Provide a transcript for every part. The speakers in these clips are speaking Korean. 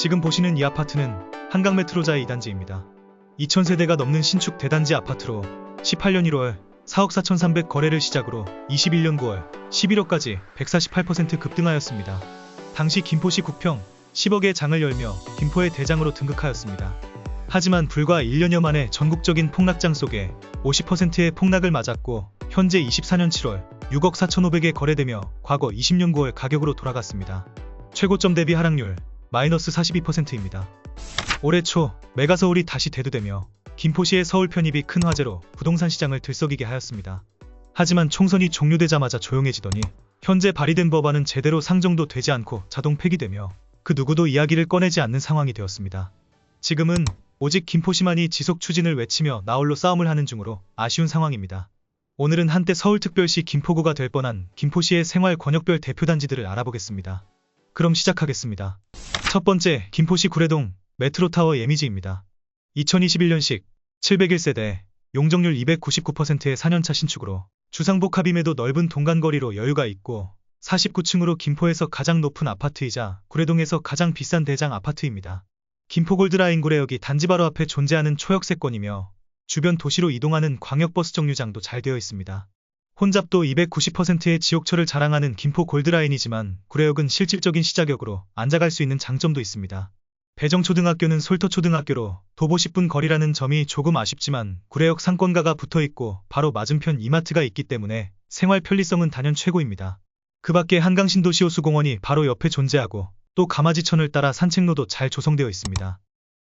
지금 보시는 이 아파트는 한강 메트로자의 2단지입니다. 2,000세대가 넘는 신축 대단지 아파트로 18년 1월 4억 4,300 거래를 시작으로 21년 9월 11월까지 148% 급등하였습니다. 당시 김포시 국평 10억의 장을 열며 김포의 대장으로 등극하였습니다. 하지만 불과 1년여 만에 전국적인 폭락장 속에 50%의 폭락을 맞았고 현재 24년 7월 6억 4,500에 거래되며 과거 20년 9월 가격으로 돌아갔습니다. 최고점 대비 하락률 마이너스 42%입니다. 올해 초 메가서울이 다시 대두되며 김포시의 서울 편입이 큰 화제로 부동산 시장을 들썩이게 하였습니다. 하지만 총선이 종료되자마자 조용해지더니 현재 발의된 법안은 제대로 상정도 되지 않고 자동 폐기되며 그 누구도 이야기를 꺼내지 않는 상황이 되었습니다. 지금은 오직 김포시만이 지속 추진을 외치며 나홀로 싸움을 하는 중으로 아쉬운 상황입니다. 오늘은 한때 서울특별시 김포구가 될 뻔한 김포시의 생활 권역별 대표단지들을 알아보겠습니다. 그럼 시작하겠습니다. 첫 번째, 김포시 구례동 메트로타워 예미지입니다. 2021년식 701세대, 용적률 299%의 4년차 신축으로 주상복합임에도 넓은 동간거리로 여유가 있고 49층으로 김포에서 가장 높은 아파트이자 구례동에서 가장 비싼 대장 아파트입니다. 김포골드라인 구례역이 단지 바로 앞에 존재하는 초역세권이며 주변 도시로 이동하는 광역버스 정류장도 잘 되어 있습니다. 혼잡도 290%의 지옥철을 자랑하는 김포 골드라인이지만 구례역은 실질적인 시작역으로 앉아갈 수 있는 장점도 있습니다. 배정초등학교는 솔터초등학교로 도보 10분 거리라는 점이 조금 아쉽지만 구례역 상권가가 붙어 있고 바로 맞은편 이마트가 있기 때문에 생활 편리성은 단연 최고입니다. 그 밖에 한강신도시호수공원이 바로 옆에 존재하고 또 가마지천을 따라 산책로도 잘 조성되어 있습니다.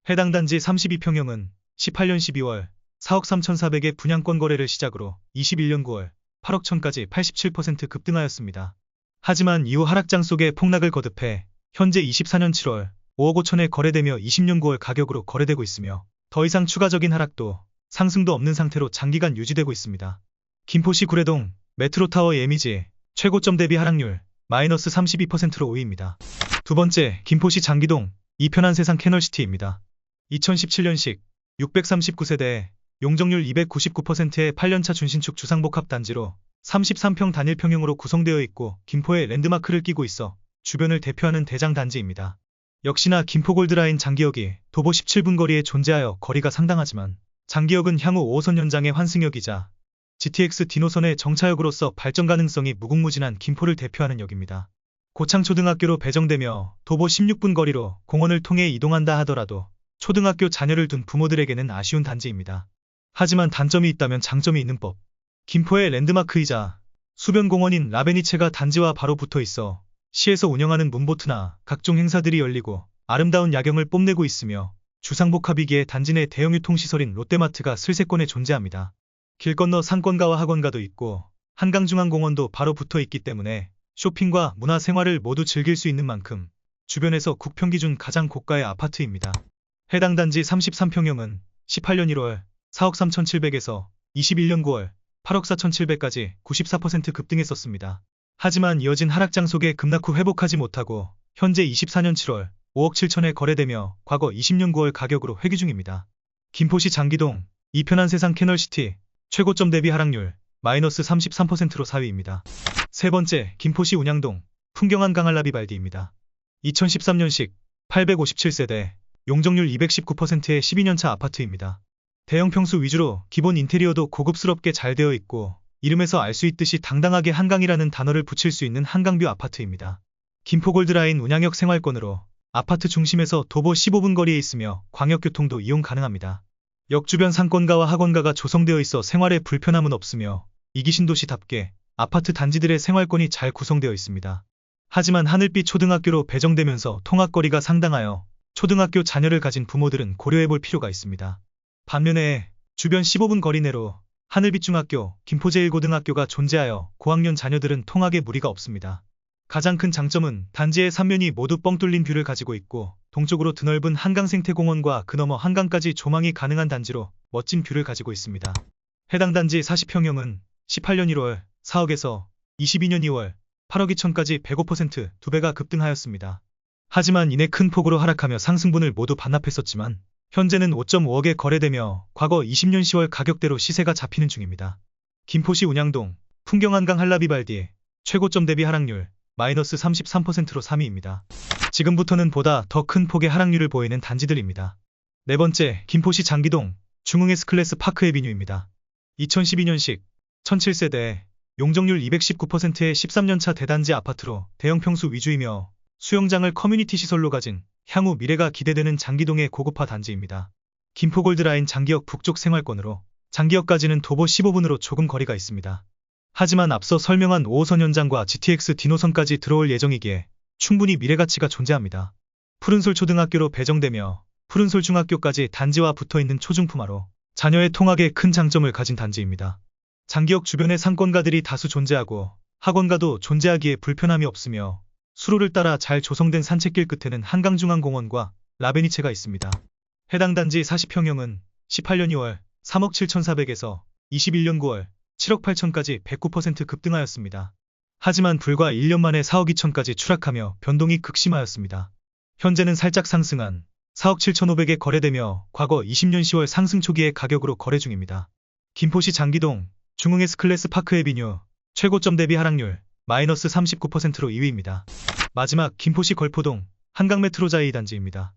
해당 단지 32평형은 18년 12월 4억 3,400의 분양권 거래를 시작으로 21년 9월 8억 천까지 87% 급등하였습니다. 하지만 이후 하락장 속에 폭락을 거듭해 현재 24년 7월 5억 5천에 거래되며 20년 9월 가격으로 거래되고 있으며 더 이상 추가적인 하락도 상승도 없는 상태로 장기간 유지되고 있습니다. 김포시 구례동 메트로타워 예미지 최고점 대비 하락률 마이너스 32%로 5위입니다. 두 번째, 김포시 장기동 이편한 세상 캐널시티입니다. 2017년식 639세대 용적률 299%의 8년차 준신축 주상복합 단지로 33평 단일평형으로 구성되어 있고 김포의 랜드마크를 끼고 있어 주변을 대표하는 대장 단지입니다. 역시나 김포골드라인 장기역이 도보 17분 거리에 존재하여 거리가 상당하지만 장기역은 향후 5호선 연장의 환승역이자 GTX 디노선의 정차역으로서 발전 가능성이 무궁무진한 김포를 대표하는 역입니다. 고창초등학교로 배정되며 도보 16분 거리로 공원을 통해 이동한다 하더라도 초등학교 자녀를 둔 부모들에게는 아쉬운 단지입니다. 하지만 단점이 있다면 장점이 있는 법. 김포의 랜드마크이자 수변 공원인 라베니체가 단지와 바로 붙어 있어 시에서 운영하는 문보트나 각종 행사들이 열리고 아름다운 야경을 뽐내고 있으며 주상복합이기에 단지 내 대형 유통시설인 롯데마트가 슬세권에 존재합니다. 길 건너 상권가와 학원가도 있고 한강중앙공원도 바로 붙어 있기 때문에 쇼핑과 문화생활을 모두 즐길 수 있는 만큼 주변에서 국평 기준 가장 고가의 아파트입니다. 해당 단지 33평형은 18년 1월 4억 3,700에서 21년 9월 8억 4,700까지 94% 급등했었습니다. 하지만 이어진 하락장 속에 급락 후 회복하지 못하고 현재 24년 7월 5억 7천에 거래되며 과거 20년 9월 가격으로 회귀 중입니다. 김포시 장기동 이편한 세상 캐널시티 최고점 대비 하락률 마이너스 33%로 4위입니다. 세 번째 김포시 운양동 풍경한 강할라비 발디입니다. 2013년식 857세대 용적률 219%의 12년차 아파트입니다. 대형 평수 위주로 기본 인테리어도 고급스럽게 잘 되어 있고 이름에서 알 수 있듯이 당당하게 한강이라는 단어를 붙일 수 있는 한강뷰 아파트입니다. 김포골드라인 운양역 생활권으로 아파트 중심에서 도보 15분 거리에 있으며 광역교통도 이용 가능합니다. 역 주변 상권가와 학원가가 조성되어 있어 생활에 불편함은 없으며 이기신도시답게 아파트 단지들의 생활권이 잘 구성되어 있습니다. 하지만 하늘빛 초등학교로 배정되면서 통학거리가 상당하여 초등학교 자녀를 가진 부모들은 고려해 볼 필요가 있습니다. 반면에 주변 15분 거리 내로 하늘빛 중학교, 김포제일고등학교가 존재하여 고학년 자녀들은 통학에 무리가 없습니다. 가장 큰 장점은 단지의 3면이 모두 뻥 뚫린 뷰를 가지고 있고 동쪽으로 드넓은 한강생태공원과 그 너머 한강까지 조망이 가능한 단지로 멋진 뷰를 가지고 있습니다. 해당 단지 40평형은 18년 1월 4억에서 22년 2월 8억 2천까지 105% 2배가 급등하였습니다. 하지만 이내 큰 폭으로 하락하며 상승분을 모두 반납했었지만 현재는 5.5억에 거래되며 과거 20년 10월 가격대로 시세가 잡히는 중입니다. 김포시 운양동 풍경한강 한라비발디 최고점 대비 하락률 마이너스 33%로 3위입니다. 지금부터는 보다 더 큰 폭의 하락률을 보이는 단지들입니다. 네 번째, 김포시 장기동 중흥 S클래스 파크 에비뉴입니다. 2012년식 1007세대 용적률 219%의 13년차 대단지 아파트로 대형 평수 위주이며 수영장을 커뮤니티 시설로 가진 향후 미래가 기대되는 장기동의 고급화 단지입니다. 김포골드라인 장기역 북쪽 생활권으로 장기역까지는 도보 15분으로 조금 거리가 있습니다. 하지만 앞서 설명한 5호선 연장과 GTX 디노선까지 들어올 예정이기에 충분히 미래가치가 존재합니다. 푸른솔 초등학교로 배정되며 푸른솔 중학교까지 단지와 붙어있는 초중품화로 자녀의 통학에 큰 장점을 가진 단지입니다. 장기역 주변에 상권가들이 다수 존재하고 학원가도 존재하기에 불편함이 없으며 수로를 따라 잘 조성된 산책길 끝에는 한강중앙공원과 라베니체가 있습니다. 해당 단지 40평형은 18년 2월 3억 7,400에서 21년 9월 7억 8천까지 109% 급등하였습니다. 하지만 불과 1년 만에 4억 2천까지 추락하며 변동이 극심하였습니다. 현재는 살짝 상승한 4억 7천5백에 거래되며 과거 20년 10월 상승 초기의 가격으로 거래 중입니다. 김포시 장기동 중흥 S클래스 파크 에비뉴 최고점 대비 하락률 마이너스 39%로 2위입니다. 마지막 김포시 걸포동 한강메트로자이 단지입니다.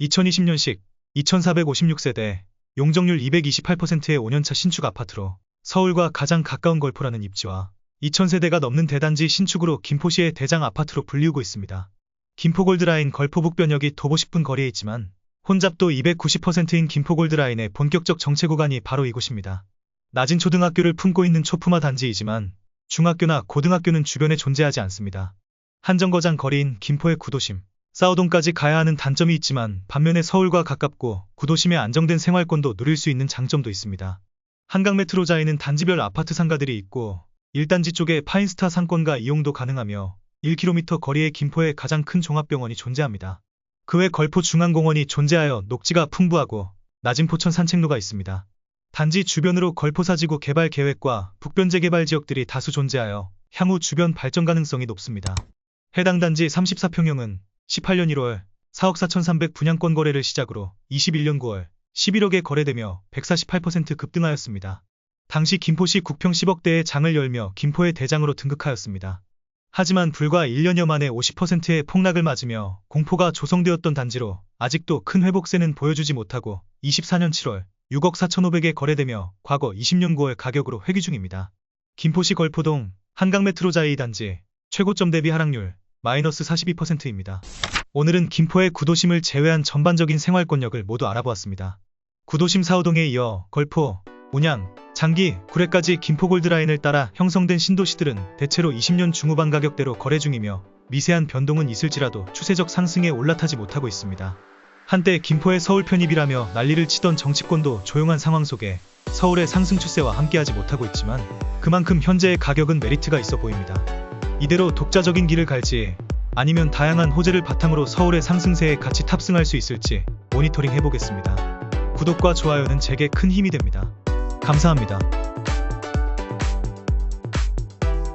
2020년식 2456세대 용적률 228%의 5년차 신축 아파트로 서울과 가장 가까운 걸포라는 입지와 2000세대가 넘는 대단지 신축으로 김포시의 대장 아파트로 불리우고 있습니다. 김포골드라인 걸포북변역이 도보 10분 거리에 있지만 혼잡도 290%인 김포골드라인의 본격적 정체 구간이 바로 이곳입니다. 낮은 초등학교를 품고 있는 초품화 단지이지만 중학교나 고등학교는 주변에 존재하지 않습니다. 한정거장 거리인 김포의 구도심, 싸우동까지 가야 하는 단점이 있지만 반면에 서울과 가깝고 구도심의 안정된 생활권도 누릴 수 있는 장점도 있습니다. 한강메트로자에는 단지별 아파트 상가들이 있고 1단지 쪽에 파인스타 상권과 이용도 가능하며 1km 거리에 김포의 가장 큰 종합병원이 존재합니다. 그 외 걸포 중앙공원이 존재하여 녹지가 풍부하고 낮은 포천 산책로가 있습니다. 단지 주변으로 걸포사지구 개발 계획과 북변 재 개발 지역들이 다수 존재하여 향후 주변 발전 가능성이 높습니다. 해당 단지 34평형은 18년 1월 4억 4,300 분양권 거래를 시작으로 21년 9월 11억에 거래되며 148% 급등하였습니다. 당시 김포시 국평 10억대의 장을 열며 김포의 대장으로 등극하였습니다. 하지만 불과 1년여 만에 50%의 폭락을 맞으며 공포가 조성되었던 단지로 아직도 큰 회복세는 보여주지 못하고 24년 7월 6억 4,500에 거래되며 과거 20년 9월 가격으로 회귀 중입니다. 김포시 걸포동 한강메트로 자이 단지 최고점 대비 하락률 마이너스 42%입니다. 오늘은 김포의 구도심을 제외한 전반적인 생활권역을 모두 알아보았습니다. 구도심 사호동에 이어 걸포, 문양, 장기, 구례까지 김포골드라인을 따라 형성된 신도시들은 대체로 20년 중후반 가격대로 거래 중이며 미세한 변동은 있을지라도 추세적 상승에 올라타지 못하고 있습니다. 한때 김포의 서울 편입이라며 난리를 치던 정치권도 조용한 상황 속에 서울의 상승 추세와 함께하지 못하고 있지만 그만큼 현재의 가격은 메리트가 있어 보입니다. 이대로 독자적인 길을 갈지 아니면 다양한 호재를 바탕으로 서울의 상승세에 같이 탑승할 수 있을지 모니터링 해보겠습니다. 구독과 좋아요는 제게 큰 힘이 됩니다. 감사합니다.